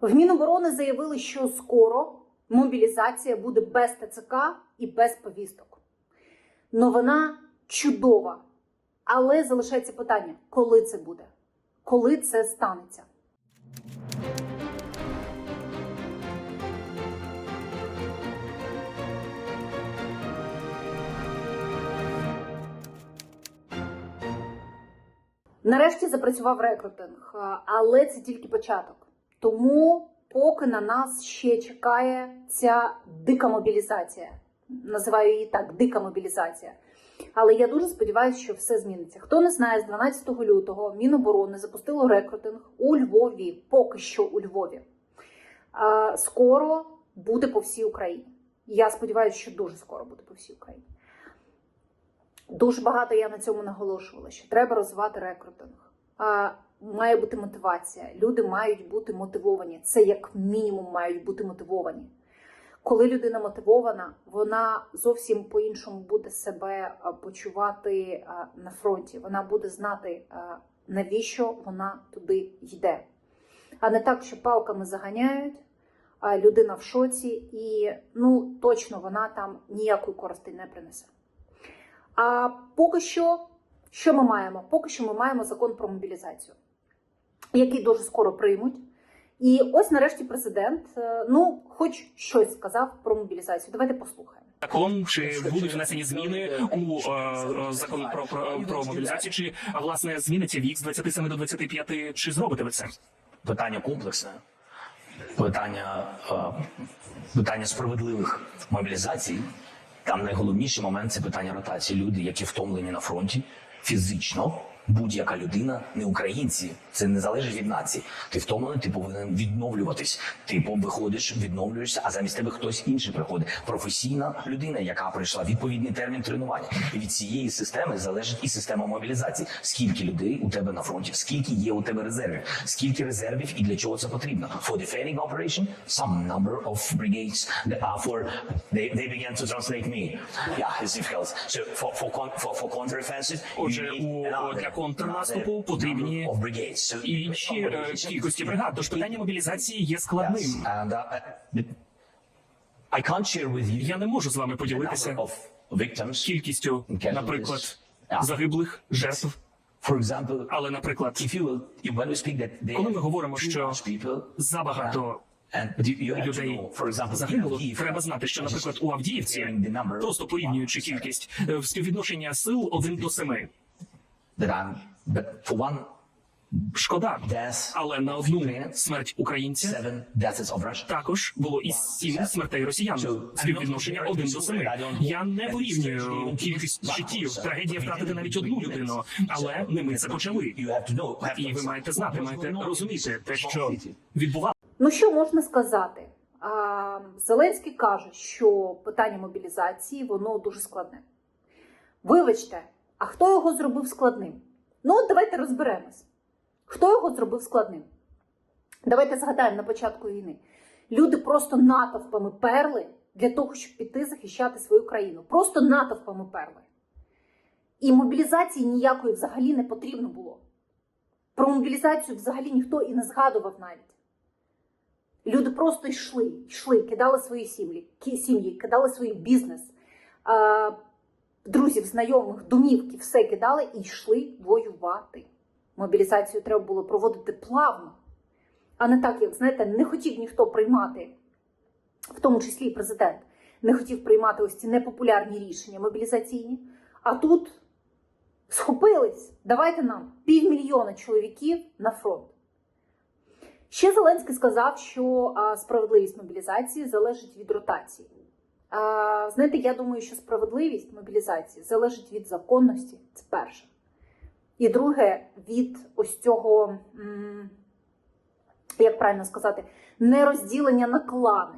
В Міноборони заявили, що скоро мобілізація буде без ТЦК і без повісток. Новина чудова. Але залишається питання, коли це буде? Коли це станеться? Нарешті запрацював рекрутинг, але це тільки початок. Тому поки на нас ще чекає ця дика мобілізація. Називаю її так дика мобілізація. Але я дуже сподіваюся, що все зміниться. Хто не знає, з 12 лютого Міноборони запустило рекрутинг у Львові, поки що у Львові. Скоро буде по всій Україні. Я сподіваюся, що дуже скоро буде по всій Україні. Дуже багато я на цьому наголошувала, що треба розвивати рекрутинг. Має бути мотивація. Люди мають бути мотивовані. Це як мінімум мають бути мотивовані. Коли людина мотивована, вона зовсім по-іншому буде себе почувати на фронті. Вона буде знати, навіщо вона туди йде. А не так, що палками заганяють, а людина в шоці, і ну точно вона там ніякої користі не принесе. А поки що, що ми маємо? Поки що ми маємо закон про мобілізацію, який дуже скоро приймуть. І ось нарешті президент, е, ну, хоч щось сказав про мобілізацію. Давайте послухаємо. Закон чи будуть внесені зміни у е, е, закон про, про, про мобілізацію, чи власне зміниться вік з 27 до 25, чи зробите ви це? питання комплексне, питання, е, питання справедливих мобілізацій. Там найголовніший момент це питання ротації. Люди, які втомлені на фронті фізично. Будь-яка людина, не українці, це не залежить від нації. Ти втомлений, ти повинен відновлюватись. Ти виходиш, відновлюєшся, а замість тебе хтось інший приходить. Професійна людина, яка пройшла відповідний термін тренування. І від цієї системи залежить і система мобілізації. Скільки людей у тебе на фронті, скільки є у тебе резервів, скільки резервів і для чого це потрібно? For defending operation, some number of brigades that are for they, they began to translate me. Yeah, it's difficult. So for for for, for counteroffensive, you need контрнаступу потрібні і інші е, кількості бригад. Тож питання мобілізації є складним. Uh, Я не можу з вами поділитися кількістю, наприклад, загиблих жертв. Але, наприклад, Коли ми говоримо, що забагато людей загинуло, треба знати, що, наприклад, у Авдіївці, просто порівнюючи кількість е, співвідношення сил один до семи. that I'm, but for one Шкода, але на одну смерть українця також було і сім смертей росіян. Співвідношення один до семи. Я не порівнюю кількість життів. Трагедія втратити навіть одну людину, але не ми це почали. І ви маєте знати, маєте розуміти те, що відбувалося. Ну що можна сказати? А, Зеленський каже, що питання мобілізації воно дуже складне. Вибачте, а хто його зробив складним? Ну, от давайте розберемось. Хто його зробив складним? Давайте згадаємо на початку війни. Люди просто натовпами перли для того, щоб піти захищати свою країну. Просто натовпами перли. І мобілізації ніякої взагалі не потрібно було. Про мобілізацію взагалі ніхто і не згадував навіть. Люди просто йшли, йшли, кидали свої сім'ї, сім'ї, кидали свій бізнес, друзів, знайомих, домівки, все кидали і йшли воювати. Мобілізацію треба було проводити плавно, а не так, як знаєте, не хотів ніхто приймати, в тому числі і президент, не хотів приймати ось ці непопулярні рішення мобілізаційні. А тут схопились. Давайте нам півмільйона чоловіків на фронт. Ще Зеленський сказав, що справедливість мобілізації залежить від ротації. Знаєте, я думаю, що справедливість мобілізації залежить від законності. Це перше. І друге, від ось цього, як правильно сказати, нерозділення на клани.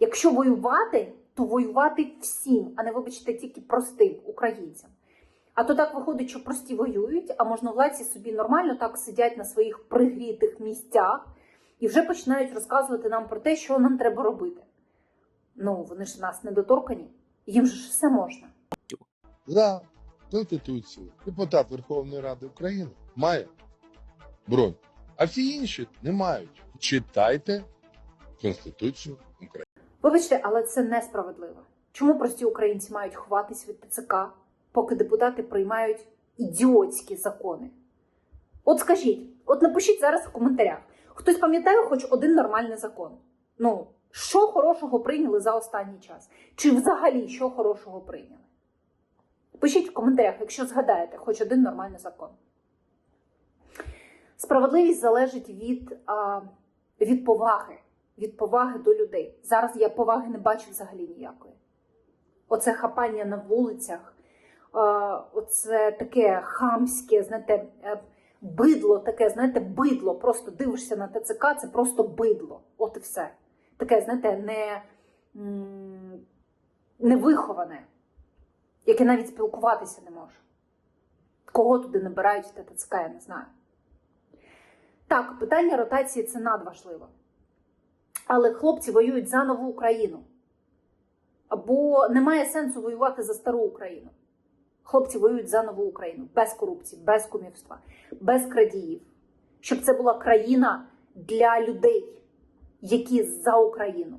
Якщо воювати, то воювати всім, а не вибачте, тільки простим українцям. А то так виходить, що прості воюють, а можновладці собі нормально так сидять на своїх пригрітих місцях і вже починають розказувати нам про те, що нам треба робити. Ну, вони ж нас недоторкані, їм же ж все можна. За Конституцією депутат Верховної Ради України має бронь а всі інші не мають. Читайте Конституцію України. Вибачте, але це несправедливо. Чому прості українці мають ховатись від ТЦК, поки депутати приймають ідіотські закони? От скажіть, от напишіть зараз в коментарях, хтось пам'ятає хоч один нормальний закон? Ну, що хорошого прийняли за останній час? Чи взагалі що хорошого прийняли? Пишіть в коментарях, якщо згадаєте хоч один нормальний закон. Справедливість залежить від, а, від поваги, від поваги до людей. Зараз я поваги не бачу взагалі ніякої. Оце хапання на вулицях, а, оце таке хамське, знаєте, е, бидло, таке, знаєте, бидло. Просто дивишся на ТЦК, це просто бидло. От і все. Таке, знаєте, не, невиховане, яке навіть спілкуватися не може. Кого туди набирають в ТЦК, я не знаю. Так, питання ротації це надважливо. Але хлопці воюють за нову Україну. Бо немає сенсу воювати за стару Україну. Хлопці воюють за нову Україну без корупції, без кумівства, без крадіїв. Щоб це була країна для людей, які за Україну.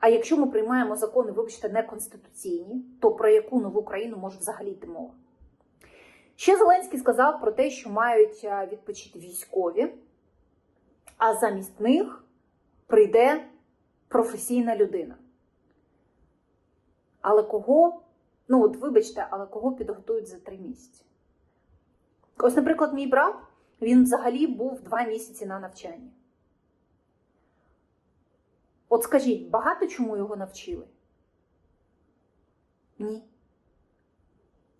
А якщо ми приймаємо закони, вибачте, неконституційні, то про яку нову країну може взагалі йти мова? Ще Зеленський сказав про те, що мають відпочити військові, а замість них прийде професійна людина. Але кого, ну от вибачте, але кого підготують за три місяці? Ось, наприклад, мій брат, він взагалі був два місяці на навчанні. От скажіть, багато чому його навчили? Ні.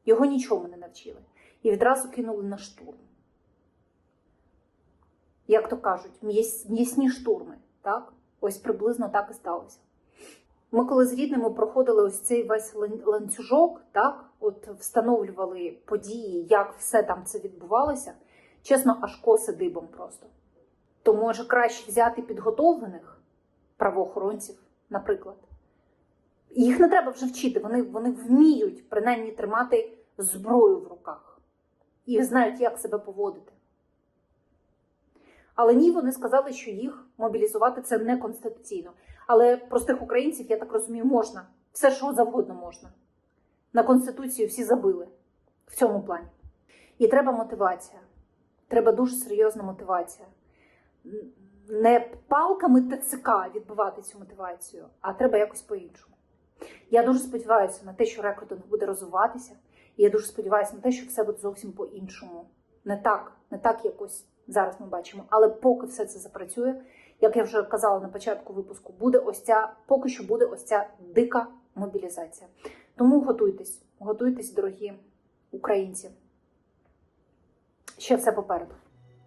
Його нічому не навчили. І відразу кинули на штурм. Як то кажуть, м'яс- м'ясні штурми. Так? Ось приблизно так і сталося. Ми коли з рідними проходили ось цей весь ланцюжок, так, от встановлювали події, як все там це відбувалося, чесно, аж коси дибом просто. То може краще взяти підготовлених правоохоронців, наприклад. Їх не треба вже вчити, вони, вони вміють принаймні тримати зброю в руках і знають, як себе поводити. Але ні, вони сказали, що їх мобілізувати це не конституційно. Але простих українців, я так розумію, можна. Все, що завгодно можна. На Конституцію всі забили в цьому плані. І треба мотивація. Треба дуже серйозна мотивація. Не палками ТЦК відбивати цю мотивацію, а треба якось по-іншому. Я дуже сподіваюся на те, що рекрутинг буде розвиватися, і я дуже сподіваюся на те, що все буде зовсім по-іншому. Не так, не так якось зараз ми бачимо. Але поки все це запрацює, як я вже казала на початку випуску, буде ось ця, поки що буде ось ця дика мобілізація. Тому готуйтесь, готуйтесь, дорогі українці. Ще все попереду.